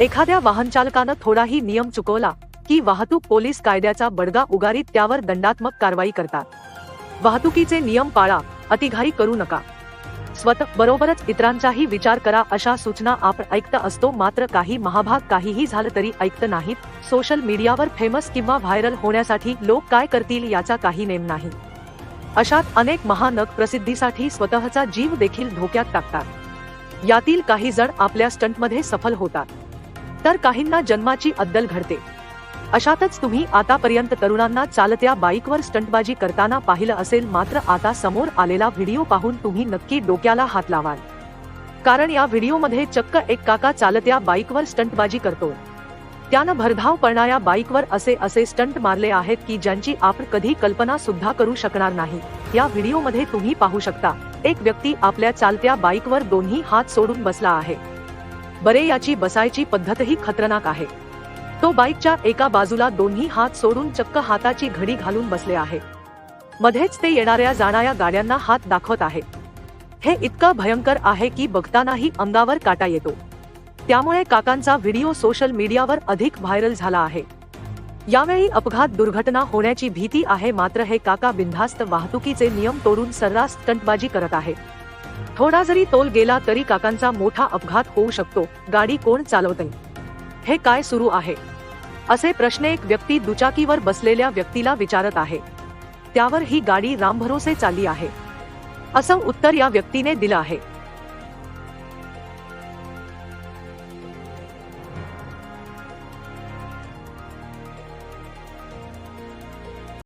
एखाद्या वाहनचालकानं थोडाही नियम चुकवला की वाहतूक पोलीस कायद्याचा बडगा उगारीत त्यावर दंडात्मक कारवाई करतात. वाहतुकीचे नियम पाळा अतिघाई करू नका. स्वतः बरोबरच इतरांचाही विचार करा अशा सूचना आपण ऐकत असतो मात्र काही महाभाग काहीही झालं तरी ऐकत नाहीत. सोशल मीडियावर फेमस किंवा व्हायरल होण्यासाठी लोक काय करतील याचा काही नेम नाही. अशात अनेक महानग प्रसिद्धीसाठी स्वतःचा जीव देखील धोक्यात टाकतात. यातील काही जण आपल्या स्टंटमध्ये सफल होतात. तर काहींना जन्माची अद्दल घडते. अशातच तुम्ही आतापर्यंत तरुणांना चालत्या बाईकवर स्टंटबाजी करताना पाहिलं असेल मात्र आता समोर आलेला व्हिडिओ पाहून तुम्ही नक्की डोक्याला हात लावाल. कारण या व्हिडिओमध्ये चक्क एक काका चालत्या बाईकवर स्टंटबाजी करतो. त्यानं भरधाव पळणाऱ्या बाईकवर असे असे स्टंट मारले आहेत की ज्यांची आपण कधी कल्पना सुद्धा करू शकणार नाही. या व्हिडिओमध्ये तुम्ही पाहू शकता एक व्यक्ती आपल्या चालत्या बाईकवर दोन्ही हात सोडून बसला आहे. बरे याची बसायची पद्धतही खतरनाक आहे. तो बाईकच्या एका बाजूला दोन्ही हात सोडून चक्क हाताची घडी घालून बसले आहे. मध्येच ते येणाऱ्या जाणाऱ्या गाड्यांना हात दाखवत आहे. हे इतकं भयंकर आहे की बघतानाही अंगावर काटा येतो. त्यामुळे काकांचा व्हिडिओ सोशल मीडियावर अधिक व्हायरल झाला आहे. यावेळी अपघात दुर्घटना होण्याची भीती आहे मात्र हे काका बिनधास्त वाहतुकीचे नियम तोडून सर्रास स्टंटबाजी करत आहे. थोडा जरी तोल गेला तरी काकांचा मोठा अपघात होऊ शकतो. गाडी कोण चालवते? हे काय सुरू आहे? असे प्रश्न एक व्यक्ती दुचाकीवर बसलेल्या व्यक्तीला विचारत आहे. त्यावर ही गाडी रामभरोसे चालली आहे. असं उत्तर या व्यक्तीने दिलं आहे.